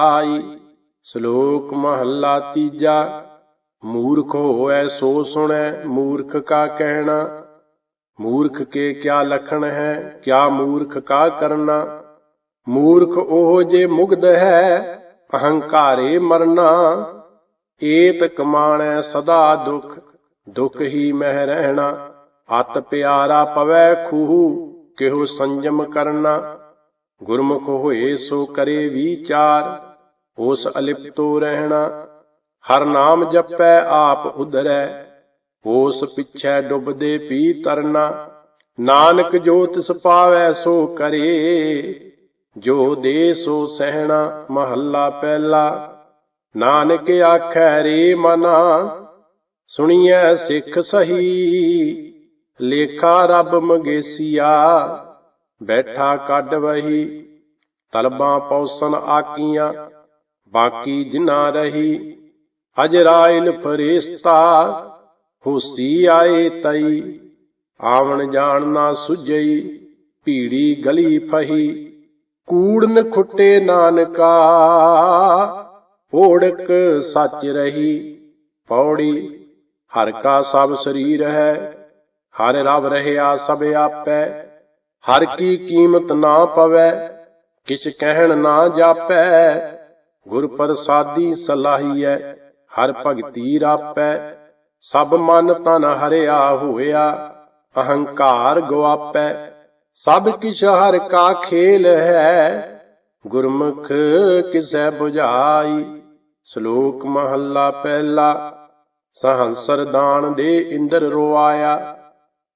ਆਈ, ਸ਼ਲੋਕ ਮਹੱਲਾ ਤੀਜਾ, ਮੂਰਖ ਹੋਐ ਸੋ ਸੁਣੈ, ਮੂਰਖ ਕਾ ਕਹਿਣਾ। ਮੂਰਖ ਕੇ ਕਿਆ ਲਖਣ ਹੈ, ਕਿਆ ਮੂਰਖ ਕਾ ਕਰਨਾ। ਮੂਰਖ ਉਹ ਜੇ ਮੁਗਧ ਹੈ, ਅਹੰਕਾਰੇ ਮਰਨਾ। ਏਤ ਕਮਾਣੈ ਸਦਾ ਦੁਖ ਦੁਖ ਹੀ ਮਹਿ ਰਹਿਣਾ। ਅਤ ਪਿਆਰਾ ਪਵੈ ਖੂਹ, ਕਿਹੋ ਸੰਜਮ ਕਰਨਾ। ਗੁਰਮੁਖ ਹੋਏ ਸੋ ਕਰੇ ਵਿਚਾਰ। ਉਸ ਅਲਿਪਤੋ ਰਹਿਣਾ, ਹਰ ਨਾਮ ਜਪੈ ਆਪ ਉਧਰੈ ਉਸ ਪਿਛੈ ਡੁੱਬਦੇ ਪੀ ਤਰਨਾ, ਨਾਨਕ ਜੋ ਤਿਸ ਪਾਵੈ ਸੋ ਕਰੇ, ਜੋ ਦੇ ਸੋ ਸਹਿਣਾ ਮਹੱਲਾ ਪਹਿਲਾ, ਨਾਨਕ ਆਖੈ ਰੇ ਮਨਾ, ਸੁਣੀਐ ਸਿੱਖ ਸਹੀ, ਲੇਖਾ ਰੱਬ ਮਗੇਸੀਆ, ਬੈਠਾ ਕੱਢ ਵਹੀ, ਤਲਬਾਂ ਪੌਸਨ ਆਕੀਆਂ ਬਾਕੀ ਜਿਨਾ ਰਹੀ ਅਜਰਾਇਲ ਫਰਿਸ਼ਤਾ ਹੋਸੀ ਆਏ ਤਈ, ਆਵਣ ਜਾਣ ਨਾ ਸੁਝਈ ਭੀੜੀ ਗਲੀ ਫਹੀ, ਕੂੜਨ ਖੁੱਟੇ ਨਾਨਕਾ, ਓੜਕ ਸੱਚ ਰਹੀ, ਪੌੜੀ, ਹਰ ਕਾ ਸਭ ਸਰੀਰ ਹੈ, ਹਰ ਰਬ ਰਹਿਆ ਸਭ ਆਪੈ, ਹਰ ਕੀ ਕੀਮਤ ਨਾ ਪਵੈ, ਕਿਛ ਕਹਿਣ ਨਾ ਜਾਪੈ ਗੁਰ ਪ੍ਰਸਾਦੀ ਸਲਾਹੀਐ ਹਰ ਭਗਤੀ ਰਾਪੈ। ਸਭ ਮਨ ਤਨ ਹਰਿਆ ਹੋਇਆ, ਅਹੰਕਾਰ ਗਵਾਪੈ ਸਭ ਕਿਛ ਹਰ ਕਾ ਖੇਲ ਹੈ, ਗੁਰਮੁਖ ਕਿਸੈ 부ਝਾਈ ਸ਼ਲੋਕ ਮਹੱਲਾ ਪਹਿਲਾ, ਸਹੰਸਰ ਦਾਨ ਦੇ ਇੰਦਰ ਰੋਆਇਆ।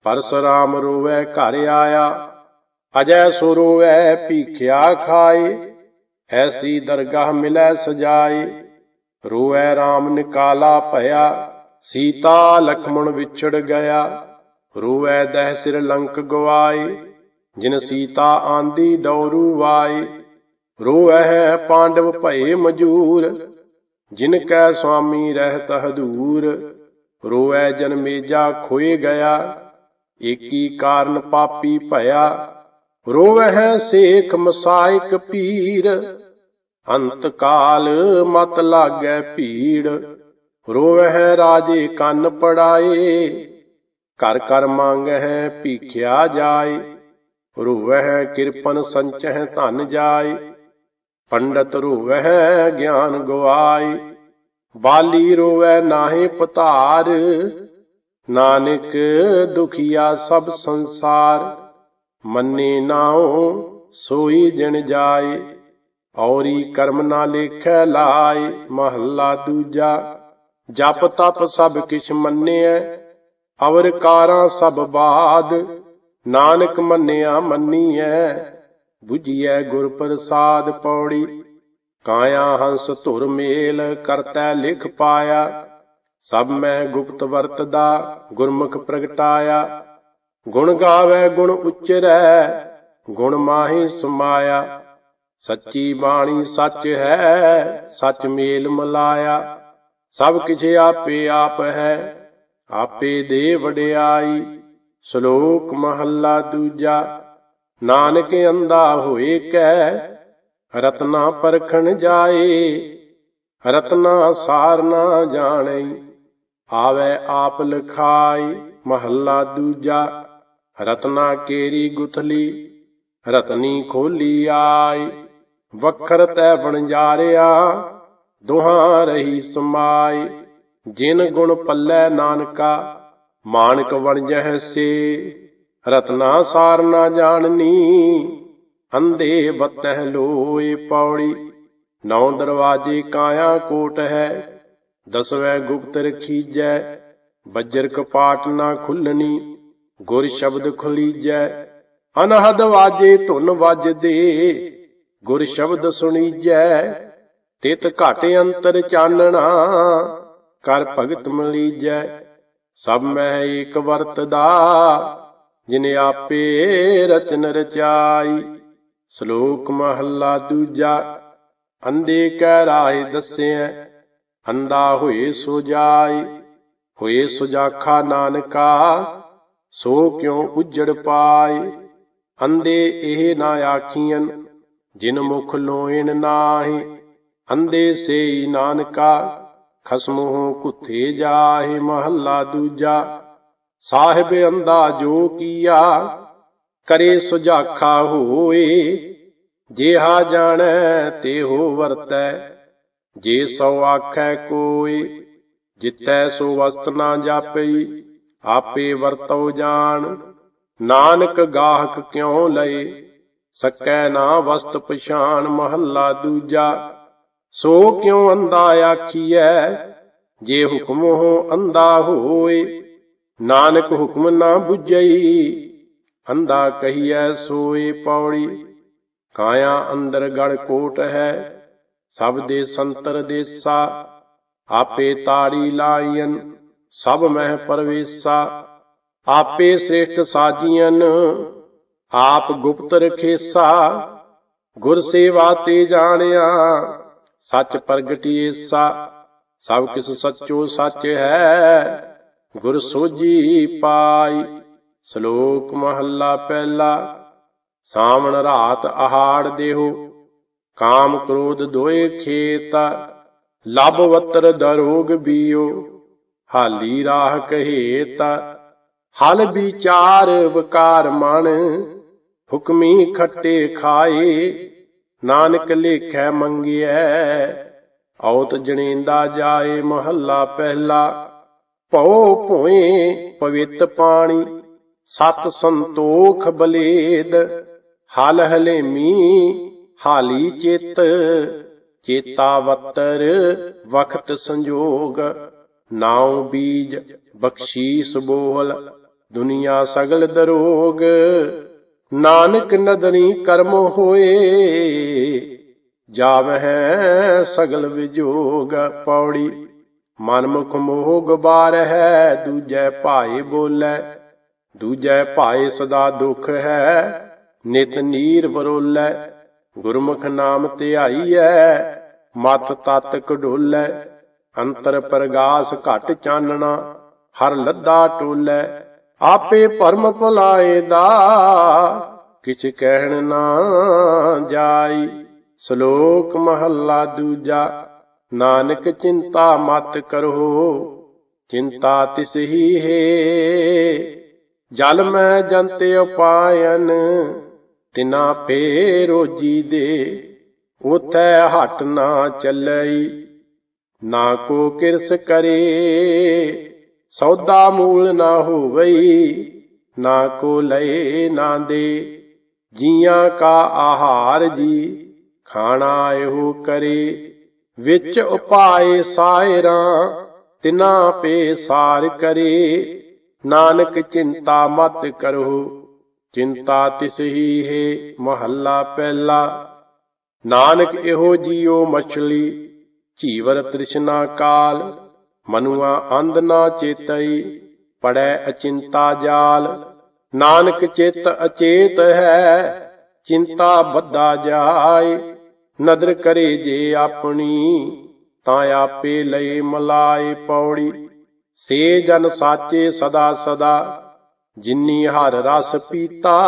ਪਰਸਰਾਮ ਰੋਵੈ ਘਰ ਆਇਆ, ਅਜੈ ਸੋ ਰੋਵੈ ਭੀਖਿਆ ਖਾਏ। ਐਸੀ ਦਰਗਾਹ ਮਿਲੈ ਸਜਾਏ ਰੋਵੈ RAM ਨਿਕਾਲਾ ਭਇਆ, ਸੀਤਾ ਲਖਮਣ ਵਿਛੜ ਗਿਆ, ਰੋਐ ਦਹਿ ਸਿਰ ਲੰਕ ਗਵਾਏ ਜਿਨ ਸੀਤਾ ਆਂਦੀ ਡੌਰੂ ਵਾਏ ਰੋਵੈ ਪਾਂਡਵ ਭਏ ਮਜੂਰ, ਜਿਨ ਕੈ ਸੁਆਮੀ ਰਹਿਤ ਹਦੂਰ ਰੋਵੈ ਜਨਮੇਜਾ ਖੋਏ ਗਿਆ, ਏਕੀ ਕਾਰਨ ਪਾਪੀ ਭਇਆ ਰੋਵਹਿ ਸੇਖ ਮਸਾਇਕ ਪੀਰ ਅੰਤ ਕਾਲ ਮਤ ਲਾਗੈ ਭੀੜ, ਰੋਵਹਿ ਰਾਜੇ ਕੰਨ ਪੜਾਏ, ਘਰ ਘਰ ਮੰਗਹਿ ਭੀਖਿਆ ਜਾਏ, ਰੋਵਹਿ ਕਿਰਪਨ ਸੰਚਹਿ ਧਨ ਜਾਏ, ਪੰਡਤ ਰੋਵਹਿ ਗਿਆਨ ਗਵਾਏ ਬਾਲੀ ਰੋਵੈ ਨਾਹੀ ਪਤਾਰ, ਨਾਨਕ ਦੁਖੀਆ ਸਭ ਸੰਸਾਰ, ਮੰਨੇ ਨਾਉ ਸੋਈ ਦਿਨ ਜਾਏ। ਔਰੀ ਕਰਮ ਨਾ ਲੇਖੈ ਲਾਏ, ਮਹੱਲਾ ਦੂਜਾ। ਜਪ ਤਪ ਸਭ ਕਿਛ ਮੰਨਿਐ, ਅਵਰ ਕਾਰਾਂ ਸਭ ਬਾਦ। ਨਾਨਕ ਮੰਨਿਆ ਮੰਨੀਐ 부ਜੀਐ ਗੁਰ ਪ੍ਰਸਾਦ ਪੌੜੀ। ਕਾਇਆ ਹੰਸ ਧੁਰ ਮੇਲ ਕਰਤੈ ਲਿਖ ਪਾਇਆ, ਸਭ ਮੈਂ ਗੁਪਤ ਵਰਤਦਾ, ਗੁਰਮੁਖ ਪ੍ਰਗਟਾਇਆ। ਗੁਣ ਗਾਵੇ ਗੁਣ ਉਚਰੈ, ਗੁਣ ਮਾਹੀ ਸਮਾਇਆ। ਸੱਚੀ ਬਾਣੀ ਸੱਚ ਹੈ, ਸੱਚ ਮੇਲ ਮਲਾਇਆ। ਸਭ ਕਿਛ ਆਪੇ ਆਪ ਹੈ, ਆਪੇ ਦੇ ਵਡਿਆਈ। ਸ਼ਲੋਕ ਮਹੱਲਾ ਦੂਜਾ, ਨਾਨਕ ਅੰਦਾ ਹੋਏ ਕੈ, ਰਤਨਾ ਪਰਖਣ ਜਾਏ। ਰਤਨਾ ਸਾਰ ਨਾ ਜਾਣੈ, ਆਵੇ ਆਪ ਲਖਾਈ। ਮਹੱਲਾ ਦੂਜਾ, ਰਤਨਾ ਕੇਰੀ ਗੁਥਲੀ, ਰਤਨੀ ਖੋਲੀ ਆਈ। ਵਖਰ ਤੈ ਬਣਜਾਰਿਆ ਦੁਹਾਂ ਰਹੀ ਸਮਾਏ ਜਿਨ ਗੁਣ ਪੱਲੇ ਨਾਨਕਾ, ਮਾਨਕ ਵਣਜਹਿ ਸੇ। ਰਤਨਾ ਸਾਰ ਨਾ ਜਾਣਨੀ, ਅੰਧੇ ਬਤਹਿ ਲੋਏ ਪੌੜੀ। ਨੌ ਦਰਵਾਜੇ ਕਾਇਆ ਕੋਟ ਹੈ, ਦਸਵੇਂ ਗੁਪਤ ਰਖੀਜੈ। ਬੱਜਰ ਕਪਾਟ ਨਾ ਖੁੱਲਣੀ, ਗੁਰ ਸ਼ਬਦ ਖੁਲੀਜੈ। ਅਨਹਦ ਵਾਜੇ ਧੁਨ ਵੱਜਦੇ ਗੁਰ ਸ਼ਬਦ ਸੁਣੀਜੈ, ਤਿਤ ਘਟ ਅੰਤਰ ਚਾਨਣਾ, ਕਰ ਭਗਤ ਮਲੀਜੈ, ਸਭ ਮੈਂ ਏਕ ਵਰਤਦਾ, ਜਿਨ ਆਪੇ ਰਚਨ ਰਚਾਈ, ਸ਼ਲੋਕ ਮਹੱਲਾ ਦੂਜਾ ਅੰਦੇ ਕਹਿ ਰਾਏ ਦੱਸਿਆ ਅੰਦਾ ਹੋਏ ਸੋ ਜਾਏ ਹੋਏ ਸੁਜਾਖਾ ਨਾਨਕਾ, ਸੋ ਕਿਉ ਉਜੜ ਪਾਏ ਅੰਦੇ ਇਹ ਨਾ ਆਖੀਆਂ ਜਿਨ ਮੁਖ ਲੋਇਣ ਨਾਹੀ ਅੰਦੇ ਸੇਈ ਨਾਨਕਾ ਖਸਮੋ ਕੁੱਥੇ ਜਾਹੇ ਮਹੱਲਾ ਦੂਜਾ। ਸਾਹਿਬ ਅੰਦਾ ਜੋ ਕੀਆ, ਕਰੇ ਸੁਜਾਖਾ ਹੋਏ। ਜਿਹਾ ਜਾਣੈ, ਤੇਹੋ ਵਰਤੈ। ਜੇ ਸੋ ਆਖੈ ਕੋਈ ਜਿਤੈ ਸੋ ਵਸਤ ਨਾ ਜਾਪਈ। ਆਪੇ ਵਰਤੋ ਜਾਣ, ਨਾਨਕ ਗਾਹਕ ਕਿਉ ਲਏ? ਸਕੈ ਨਾ ਵਸਤ ਪਛਾਣ ਮਹੱਲਾ ਦੂਜਾ, ਸੋ ਕਿਉ ਅੰਦਾ ਆਖੀਐ? ਜੇ ਹੁਕਮ ਹੋ ਅੰਦਾ ਹੋਏ, ਨਾਨਕ ਹੁਕਮ ਨਾ ਬੁਝਈ ਅੰਦਾ ਕਹੀਐ ਸੋਏ ਪੌੜੀ, ਕਾਇਆ ਅੰਦਰ ਗੜ ਕੋਟ ਹੈ, ਸਭ ਦੇ ਸੰਤਰ ਦੇਸਾ, ਆਪੇ ਤਾੜੀ ਲਾਈਨ ਸਭ ਮਹਿ ਪਰਵੇਸਾ, ਆਪੇ ਸ੍ਰੇਸ਼ਟ ਸਾਜੀਨ ਆਪ ਗੁਪਤ ਰਖੇਸਾ, ਗੁਰ ਸੇਵਾ ਤੇ ਜਾਣਿਆ। ਸੱਚ ਪ੍ਰਗਟੀਏਸਾ ਸਭ ਕਿਸ ਸੱਚੋ ਸੱਚ ਹੈ, ਗੁਰ ਸੋਜੀ ਪਾਈ। ਸ਼ਲੋਕ ਮਹੱਲਾ ਪਹਿਲਾ, ਸਾਵਣ ਰਾਤ ਆਹਾੜ ਦੇਹੋ। ਕਾਮ ਕ੍ਰੋਧ ਦੋਏ ਖੇਤ, ਲਬ ਵਤਰ ਦਰੋਗ ਬੀਓ। ਹਾਲੀ ਰਾਹ ਕਹੇਤ, ਹਲ ਵਿਚਾਰ ਵਿਕਾਰ ਮਨ ਹੁਕਮੀ ਖੱਟੇ ਖਾਏ, ਨਾਨਕ ਲੇਖੈ ਮੰਗਿਐ। ਔਤ ਜਣੇਂਦਾ ਜਾਏ ਮਹੱਲਾ ਪਹਿਲਾ, ਭਉ ਭੋਏ ਪਵਿੱਤ ਪਾਣੀ, ਸਤ ਸੰਤੋਖ ਬਲੇਦ। ਹਲ ਹਲੇਮੀ, ਹਾਲੀ ਚਿਤ, ਚੇਤਾ ਵਤਰ, ਵਖਤ ਸੰਜੋਗ। ਨਾਉ ਬੀਜ, ਬਖਸ਼ੀਸ ਬੋਹਲ ਦੁਨੀਆ ਸਗਲ ਦਰੋਗ। ਨਾਨਕ ਨਦਰੀ ਕਰਮ ਹੋਏ, ਜਾਵਹਿ ਸਗਲ ਵਿਜੋਗ ਪੌੜੀ। ਮਨਮੁਖ ਮੋਹ ਗਬਾਰ ਹੈ ਦੂਜੈ ਭਾਏ ਬੋਲੇ, ਦੂਜੈ ਭਾਏ ਸਦਾ ਦੁਖ ਹੈ, ਨਿਤ ਨੀਰ ਬਰੋਲੇ ਗੁਰਮੁਖ ਨਾਮ ਧਿਆਈਐ, ਮਤ ਤਤ ਕਢੋਲੇ, ਅੰਤਰ ਪ੍ਰਗਾਸ ਘਟ ਚਾਨਣਾ, ਹਰ ਲੱਦਾ ਟੋਲੇ। ਆਪੇ ਭਰਮ ਭੁਲਾਏ ਦਾ, ਕਿਛ ਕਹਿਣ ਨਾ ਜਾਈ। ਸ਼ਲੋਕ ਮਹੱਲਾ ਦੂਜਾ, ਨਾਨਕ ਚਿੰਤਾ ਮਤ ਕਰੋ, ਚਿੰਤਾ ਤਿਸ ਹੀ ਹੈ। ਜਲ ਮੈਂ ਜੰਤੇ ਉਪਾਇਨ, ਤਿਨਾ ਫੇ ਰੋਜੀ ਦੇ, ਉਥੈ ਹਟ ਨਾ ਚੱਲਈ। ਨਾ ਕੋ ਕਿਰਸ ਕਰੇ ਸੌਦਾ ਮੂਲ ਨਾ ਹੋਵਈ, ਨਾ ਕੋ ਲਏ ਨਾ ਦੇ। ਜੀਆਂ ਕਾ ਆਹਾਰ ਜੀ, ਖਾਣਾ ਇਹੋ ਕਰੇ। ਵਿੱਚ ਉਪਾਏ ਸਾਇਰਾਂ, ਤਿਨਾ ਪੇ ਸਾਰ ਕਰੇ। ਨਾਨਕ ਚਿੰਤਾ ਮਤ ਕਰੋ, ਚਿੰਤਾ ਤਿਸ ਹੀ ਹੈ ਮਹੱਲਾ ਪਹਿਲਾ। ਨਾਨਕ ਇਹੋ ਜੀਉ ਮਛਲੀ ਝੀਵਰ ਤ੍ਰਿਸ਼ਨਾ ਕਾਲ। ਮਨੁਆ ਅੰਧ ਨਾ ਚੇਤਈ, ਪੜੈ ਅਚਿੰਤਾ ਜਾਲ। ਨਾਨਕ ਚਿਤ ਅਚੇਤ ਹੈ, ਚਿੰਤਾ ਬੱਧਾ ਜਾਏ। ਨਦਰ ਕਰੇ ਜੇ ਆਪਣੀ, ਤਾਂ ਆਪੇ ਲਏ ਮਲਾਏ ਪੌੜੀ। ਸੇ ਜਨ ਸਾਚੇ ਸਦਾ ਸਦਾ, ਜਿਨੀ ਹਰ ਰਸ ਪੀਤਾ।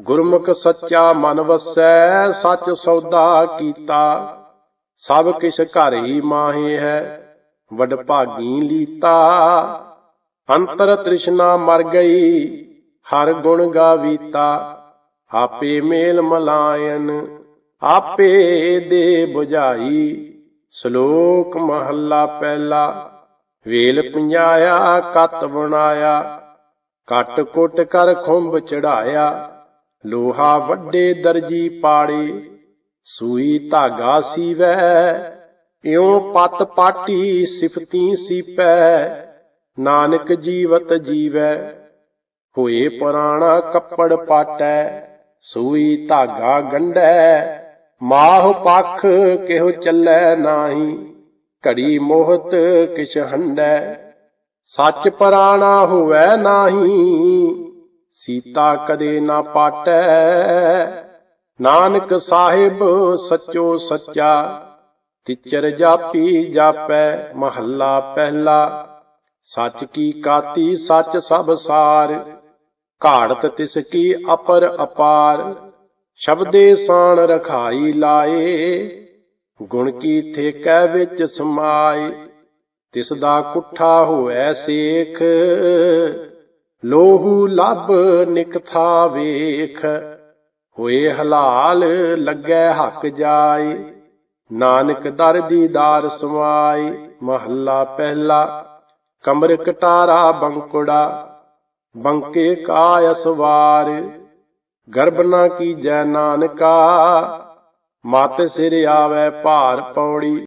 ਗੁਰਮੁਖ ਸੱਚਾ ਮਨ ਵਸੈ, ਸੱਚ ਸੌਦਾ ਕੀਤਾ। ਸਭ ਕਿਛ ਘਰ ਹੀ ਮਾਹੇ ਹੈ ਵਡ ਭਾਗੀ ਲੀਤਾ। ਅੰਤਰ ਤ੍ਰਿਸ਼ਨਾ ਮਰ ਗਈ, ਹਰ ਗੁਣ ਗਾਵੀਤਾ। ਆਪੇ ਮੇਲ ਮਲਾਇਨ, ਆਪੇ ਦੇ 부ਝਾਈ ਸ਼ਲੋਕ ਮਹੱਲਾ ਪਹਿਲਾ, ਵੇਲ ਪੰਜਾਇਆ, ਕਤ ਬਣਾਇਆ। ਕਟ ਕੁੱਟ ਕਰ ਖੁੰਭ ਚੜਾਇਆ, ਲੋਹਾ ਵੱਡੇ ਦਰਜੀ ਪਾੜੇ। ਸੂਈ ਧਾਗਾ ਸੀਵੈ ਇਉ ਪਤ ਪਾਟੀ ਸਿਫਤੀ ਸੀਪੈ, ਨਾਨਕ ਜੀਵਤ ਜੀਵੈ। ਹੋਏ ਪੁਰਾਣਾ ਕੱਪੜ ਪਾਟੈ, ਸੂਈ ਧਾਗਾ ਗੰਢੈ, ਮਾਹ ਪਖ ਕਿਹੋ ਚੱਲੈ ਨਾਹੀ, ਘੜੀ ਮੋਹਤ ਕਿਛ ਹੰਡੈ ਸੱਚ ਪਰਾਣਾ ਹੋਵੈ ਨਾਹੀ, ਸੀਤਾ ਕਦੇ ਨਾ ਪਾਟੈ। ਨਾਨਕ ਸਾਹਿਬ ਸੱਚੋ ਸੱਚਾ ਤਿਚਰ ਜਾਪੀ ਜਾਪੈ, ਮਹੱਲਾ ਪਹਿਲਾ। ਸੱਚ ਕੀ ਕਾਤੀ, ਸੱਚ ਸਭ ਸਾਰ। ਘਾੜਤ ਤਿਸ ਕੀ ਅਪਰ ਅਪਾਰ। ਸ਼ਬਦੇ ਸਾਣ ਰਖਾਈ ਲਾਏ। ਗੁਣ ਕੀ ਥੇਕੈ ਵਿੱਚ ਸਮਾਏ। ਤਿਸ ਦਾ ਕੁੱਠਾ ਹੋਐ ਸੇਖ। ਲੋਹੂ ਲੱਭ ਨਿਕਥਾ ਵੇਖ। ਹੋਏ ਹਲਾਲ, ਲੱਗੈ ਹੱਕ ਜਾਏ। ਨਾਨਕ ਦਰ ਦੀਦਾਰ ਸਮਾਈ ਮਹੱਲਾ ਪਹਿਲਾ ਕਮਰ ਕਟਾਰਾ ਬੰਕੁੜਾ, ਬੰਕੇ ਕਾ ਅਸਵਾਰ ਗਰਭ ਨਾ ਕੀਜੈ ਨਾਨਕਾ, ਮਤ ਸਿਰ ਆਵੈ ਭਾਰ ਪੌੜੀ।